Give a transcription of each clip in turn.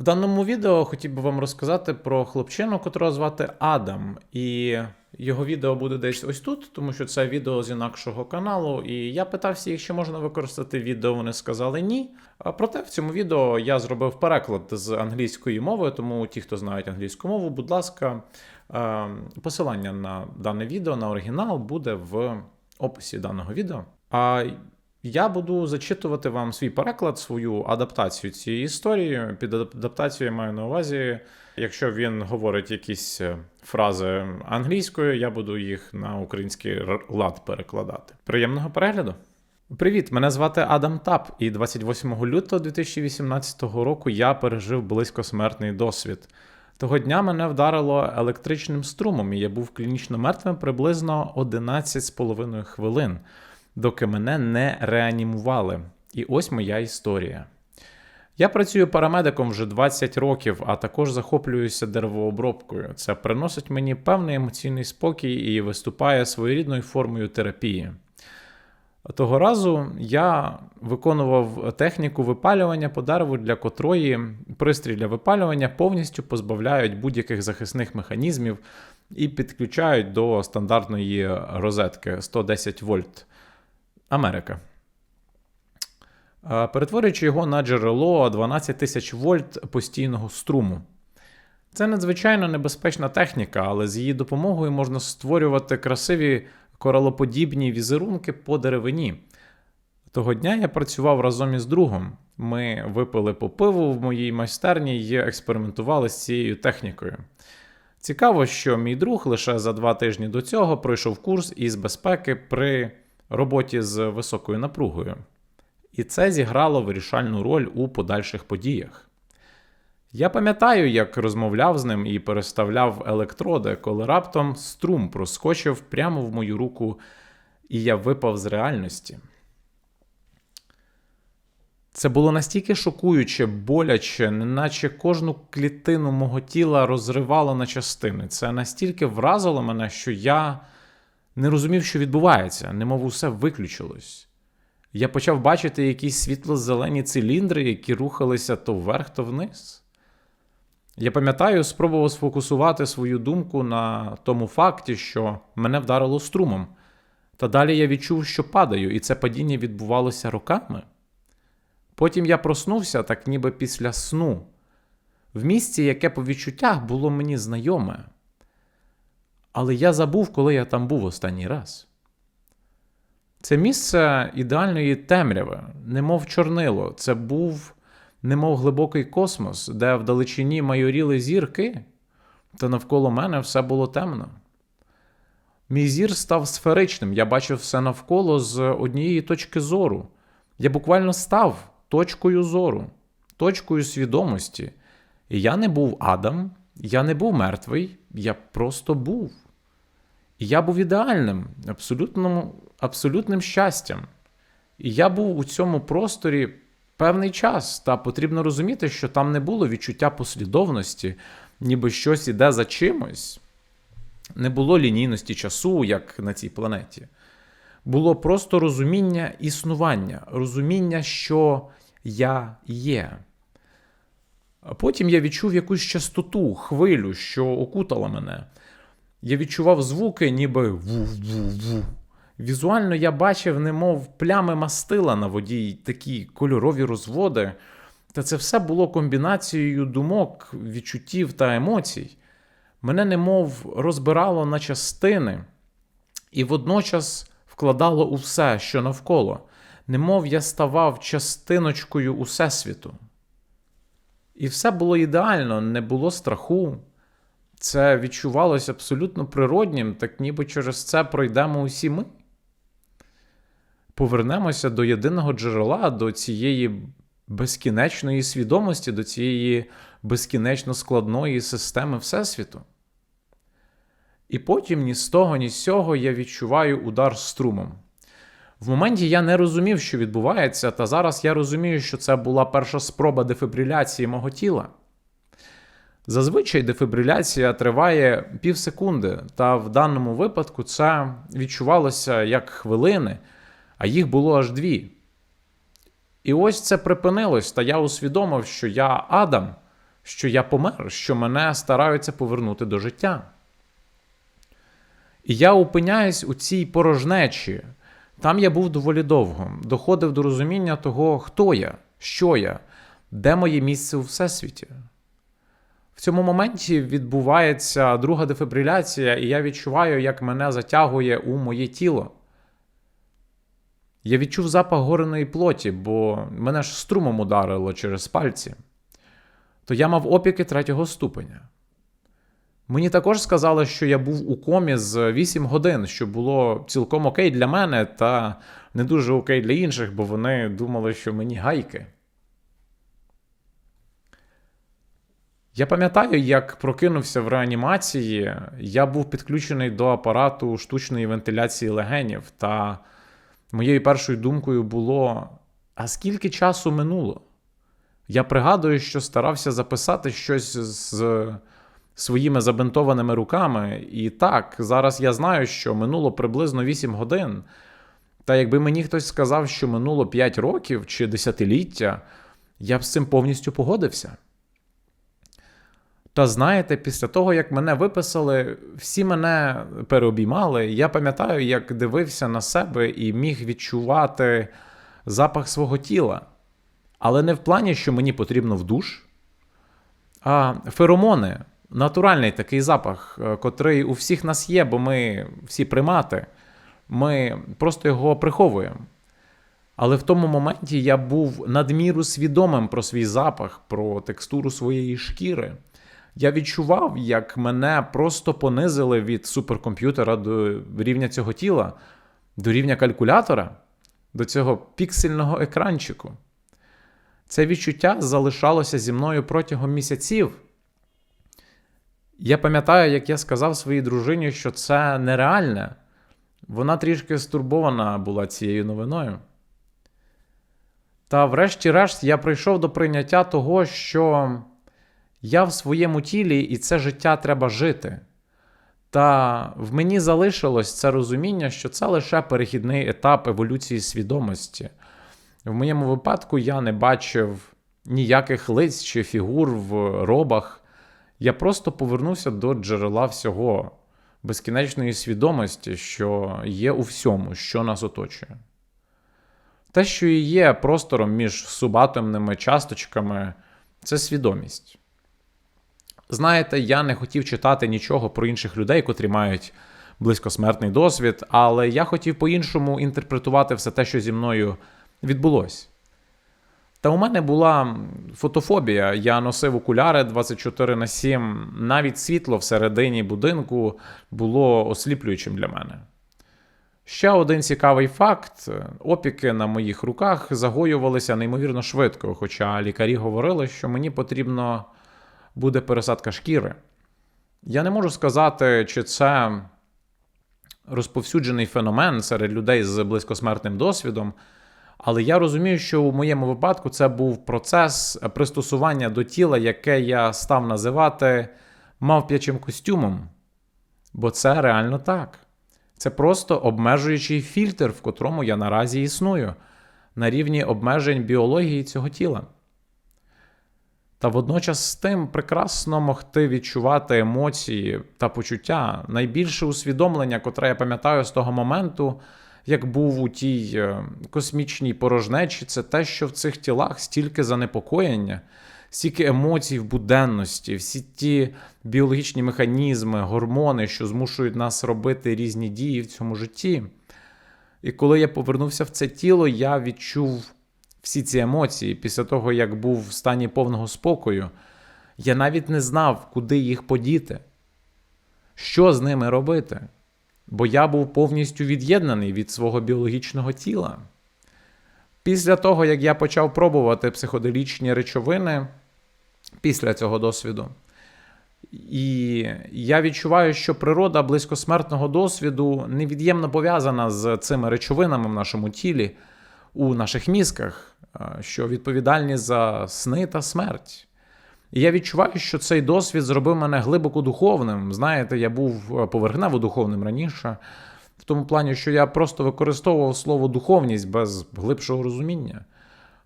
В даному відео хотів би вам розказати про хлопчину, котрого звати Адам. І його відео буде десь ось тут, тому що це відео з інакшого каналу. І я питався їх, чи можна використати відео. Вони сказали ні. А проте в цьому відео я зробив переклад з англійської мови, тому ті, хто знають англійську мову, будь ласка, е, посилання на дане відео на оригінал буде в описі даного відео. А я буду зачитувати вам свій переклад, свою адаптацію цієї історії. Під адаптацією я маю на увазі, якщо він говорить якісь е, фрази англійською, я буду їх на український лад перекладати. Приємного перегляду! Привіт, мене звати Адам Тап, і 28 лютого 2018 року я пережив близькосмертний досвід. Того дня мене вдарило електричним струмом, і я був клінічно мертвим приблизно 11,5 хвилин, доки мене не реанімували. І ось моя історія. Я працюю парамедиком вже 20 років, а також захоплююся деревообробкою. Це приносить мені певний емоційний спокій і виступає своєрідною формою терапії. Того разу я виконував техніку випалювання по дереву, для котрої пристрій для випалювання повністю позбавляють будь-яких захисних механізмів і підключають до стандартної розетки 110 вольт Америка. Перетворюючи його на джерело 12 тисяч вольт постійного струму. Це надзвичайно небезпечна техніка, але з її допомогою можна створювати красиві коралоподібні візерунки по деревині. Того дня я працював разом із другом. Ми випили по пиву в моїй майстерні і експериментували з цією технікою. Цікаво, що мій друг лише за два тижні до цього пройшов курс із безпеки при роботі з високою напругою. І це зіграло вирішальну роль у подальших подіях. Я пам'ятаю, як розмовляв з ним і переставляв електроди, коли раптом струм проскочив прямо в мою руку, і я випав з реальності. Це було настільки шокуюче, боляче, неначе кожну клітину мого тіла розривало на частини. Це настільки вразило мене, що я не розумів, що відбувається, немов усе виключилось. Я почав бачити якісь світло-зелені циліндри, які рухалися то вверх, то вниз. Я пам'ятаю, спробував сфокусувати свою думку на тому факті, що мене вдарило струмом. Та далі я відчув, що падаю, і це падіння відбувалося роками. Потім я проснувся, так ніби після сну, в місці, яке по відчуттях було мені знайоме. Але я забув, коли я там був останній раз. Це місце ідеальної темряви, немов чорнило. Це був немов глибокий космос, де вдалечині майоріли зірки, та навколо мене все було темно. Мій зір став сферичним, я бачив все навколо з однієї точки зору. Я буквально став точкою зору, точкою свідомості. І я не був Адам, я не був мертвий, я просто був. Я був ідеальним, абсолютним, абсолютним щастям. І я був у цьому просторі певний час, та потрібно розуміти, що там не було відчуття послідовності, ніби щось іде за чимось. Не було лінійності часу, як на цій планеті. Було просто розуміння існування, розуміння, що я є. А потім я відчув якусь частоту, хвилю, що окутала мене. Я відчував звуки, ніби ву-ву-ву. Візуально я бачив, немов плями мастила на воді, такі кольорові розводи. Та це все було комбінацією думок, відчуттів та емоцій. Мене немов розбирало на частини і водночас вкладало у все, що навколо, немов я ставав частиночкою Усесвіту. І все було ідеально, не було страху. Це відчувалося абсолютно природнім, так ніби через це пройдемо усі ми. Повернемося до єдиного джерела, до цієї безкінечної свідомості, до цієї безкінечно складної системи Всесвіту. І потім ні з того, ні з сього я відчуваю удар струмом. В моменті я не розумів, що відбувається, та зараз я розумію, що це була перша спроба дефібриляції мого тіла. Зазвичай дефібриляція триває пів секунди, та в даному випадку це відчувалося як хвилини, а їх було аж дві. І ось це припинилось, та я усвідомив, що я Адам, що я помер, що мене стараються повернути до життя. І я опиняюсь у цій порожнечі. Там я був доволі довго, доходив до розуміння того, хто я, що я, де моє місце у всесвіті. В цьому моменті відбувається друга дефібриляція, і я відчуваю, як мене затягує у моє тіло. Я відчув запах гореної плоті, бо мене ж струмом ударило через пальці. То я мав опіки третього ступеня. Мені також сказали, що я був у комі з 8 годин, що було цілком окей для мене, та не дуже окей для інших, бо вони думали, що мені гайки. Я пам'ятаю, як прокинувся в реанімації, я був підключений до апарату штучної вентиляції легенів, та моєю першою думкою було: а скільки часу минуло? Я пригадую, що старався записати щось з своїми забинтованими руками. І так, зараз я знаю, що минуло приблизно 8 годин. Та якби мені хтось сказав, що минуло 5 років чи десятиліття, я б з цим повністю погодився. Та знаєте, після того, як мене виписали, всі мене переобіймали. Я пам'ятаю, як дивився на себе і міг відчувати запах свого тіла. Але не в плані, що мені потрібно в душ, а феромони натуральний такий запах, е, котрий у всіх нас є, бо ми всі примати, ми просто його приховуємо. Але в тому моменті я був надміру свідомим про свій запах, про текстуру своєї шкіри. Я відчував, як мене просто понизили від суперкомп'ютера до рівня цього тіла, до рівня калькулятора, до цього піксельного екранчику. Це відчуття залишалося зі мною протягом місяців. Я пам'ятаю, як я сказав своїй дружині, що це нереальне. Вона трішки стурбована була цією новиною. Та, врешті-решт, я прийшов до прийняття того, що я в своєму тілі і це життя треба жити. Та в мені залишилось це розуміння, що це лише перехідний етап еволюції свідомості. В моєму випадку я не бачив ніяких лиць чи фігур в робах. Я просто повернувся до джерела всього, безкінечної свідомості, що є у всьому, що нас оточує. Те, що і є простором між субатомними часточками, це свідомість. Знаєте, я не хотів читати нічого про інших людей, котрі мають близькосмертний досвід, але я хотів по-іншому інтерпретувати все те, що зі мною відбулося. Та у мене була фотофобія. Я носив окуляри 24 на 7. Навіть світло всередині будинку було осліплюючим для мене. Ще один цікавий факт: опіки на моїх руках загоювалися неймовірно швидко, хоча лікарі говорили, що мені потрібно буде пересадка шкіри. Я не можу сказати, чи це розповсюджений феномен серед людей з близькосмертним досвідом. Але я розумію, що у моєму випадку це був процес пристосування до тіла, яке я став називати мавп'ячим костюмом. Бо це реально так. Це просто обмежуючий фільтр, в котрому я наразі існую, на рівні обмежень біології цього тіла. Та водночас з тим прекрасно могти відчувати емоції та почуття, найбільше усвідомлення, котре я пам'ятаю з того моменту як був у тій е, космічній порожнечі, це те, що в цих тілах стільки занепокоєння, стільки емоцій в буденності, всі ті біологічні механізми, гормони, що змушують нас робити різні дії в цьому житті. І коли я повернувся в це тіло, я відчув всі ці емоції після того, як був в стані повного спокою. Я навіть не знав, куди їх подіти, що з ними робити бо я був повністю від'єднаний від свого біологічного тіла. Після того, як я почав пробувати психоделічні речовини після цього досвіду, і я відчуваю, що природа близькосмертного досвіду невід'ємно пов'язана з цими речовинами в нашому тілі, у наших мізках, що відповідальні за сни та смерть. І я відчуваю, що цей досвід зробив мене глибоко духовним. Знаєте, я був е, поверхнево духовним раніше, в тому плані, що я просто використовував слово духовність без глибшого розуміння.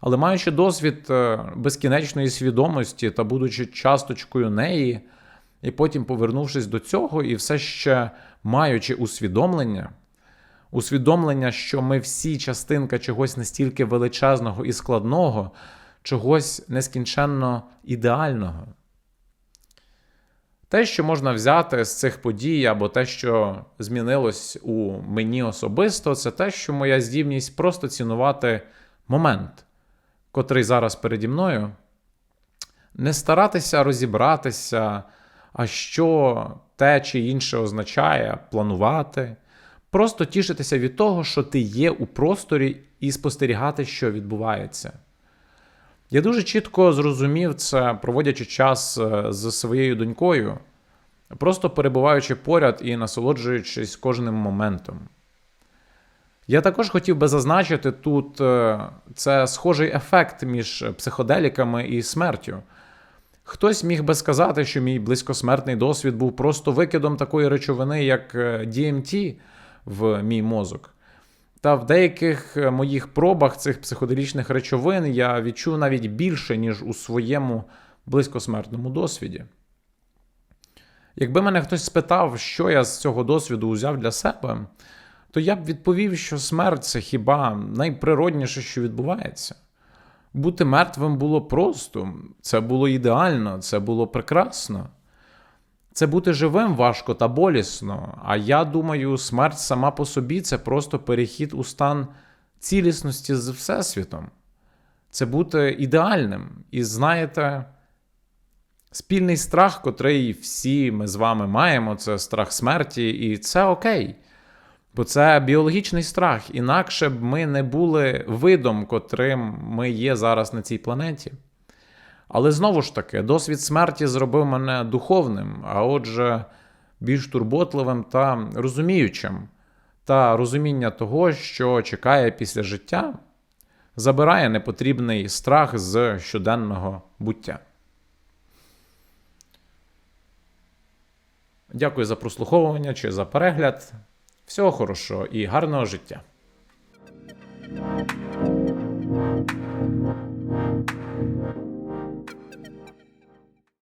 Але маючи досвід е, безкінечної свідомості та будучи часточкою неї, і потім повернувшись до цього, і все ще маючи усвідомлення, усвідомлення, що ми всі частинка чогось настільки величезного і складного, чогось нескінченно ідеального. Те, що можна взяти з цих подій, або те, що змінилось у мені особисто, це те, що моя здібність просто цінувати момент, котрий зараз переді мною, не старатися розібратися, а що те чи інше означає, планувати, просто тішитися від того, що ти є у просторі, і спостерігати, що відбувається. Я дуже чітко зрозумів це, проводячи час е, з своєю донькою, просто перебуваючи поряд і насолоджуючись кожним моментом. Я також хотів би зазначити тут е, це схожий ефект між психоделіками і смертю. Хтось міг би сказати, що мій близькосмертний досвід був просто викидом такої речовини, як е, DMT в мій мозок. Та в деяких е, моїх пробах цих психоделічних речовин я відчув навіть більше, ніж у своєму близькосмертному досвіді. Якби мене хтось спитав, що я з цього досвіду узяв для себе, то я б відповів, що смерть це хіба найприродніше, що відбувається. Бути мертвим було просто, це було ідеально, це було прекрасно. Це бути живим важко та болісно. А я думаю, смерть сама по собі це просто перехід у стан цілісності з Всесвітом. Це бути ідеальним. І знаєте, спільний страх, котрий всі ми з вами маємо, це страх смерті, і це окей. Бо це біологічний страх, інакше б ми не були видом, котрим ми є зараз на цій планеті. Але знову ж таки, досвід смерті зробив мене духовним, а отже, більш турботливим та розуміючим, та розуміння того, що чекає після життя, забирає непотрібний страх з щоденного буття. Дякую за прослуховування чи за перегляд. Всього хорошого і гарного життя!